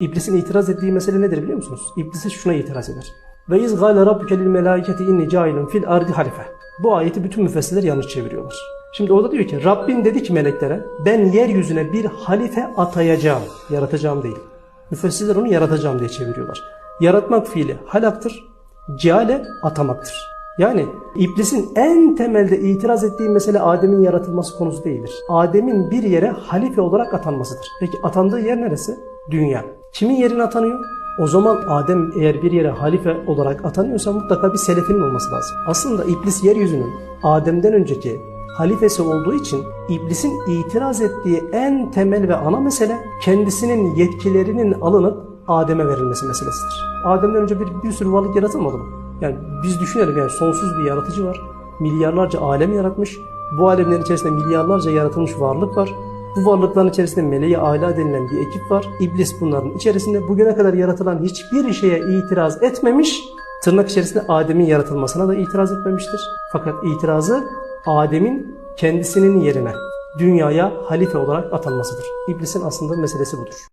İblisin itiraz ettiği mesele nedir biliyor musunuz? İblise şuna itiraz eder. Ve iz gâle rabbuke lil melâiketi inni câilun fil ardi halife. Bu ayeti bütün müfessirler yanlış çeviriyorlar. Şimdi orada diyor ki Rabbin dedi ki meleklere ben yeryüzüne bir halife atayacağım. Yaratacağım değil. Müfessirler onu yaratacağım diye çeviriyorlar. Yaratmak fiili halaktır. Ceale atamaktır. Yani iblisin en temelde itiraz ettiği mesele Adem'in yaratılması konusu değildir. Adem'in bir yere halife olarak atanmasıdır. Peki atandığı yer neresi? Dünya. Kimin yerine atanıyor? O zaman Adem eğer bir yere halife olarak atanıyorsa mutlaka bir selefinin olması lazım. Aslında iblis yeryüzünün Adem'den önceki halifesi olduğu için iblisin itiraz ettiği en temel ve ana mesele kendisinin yetkilerinin alınıp Adem'e verilmesi meselesidir. Adem'den önce bir, bir sürü varlık yaratılmadı mı? Yani biz düşünelim yani sonsuz bir yaratıcı var. Milyarlarca alem yaratmış. Bu alemlerin içerisinde milyarlarca yaratılmış varlık var. Bu varlıkların içerisinde meleği ala denilen bir ekip var. İblis bunların içerisinde bugüne kadar yaratılan hiçbir şeye itiraz etmemiş. Tırnak içerisinde Adem'in yaratılmasına da itiraz etmemiştir. Fakat itirazı Adem'in kendisinin yerine dünyaya halife olarak atanmasıdır. İblisin aslında meselesi budur.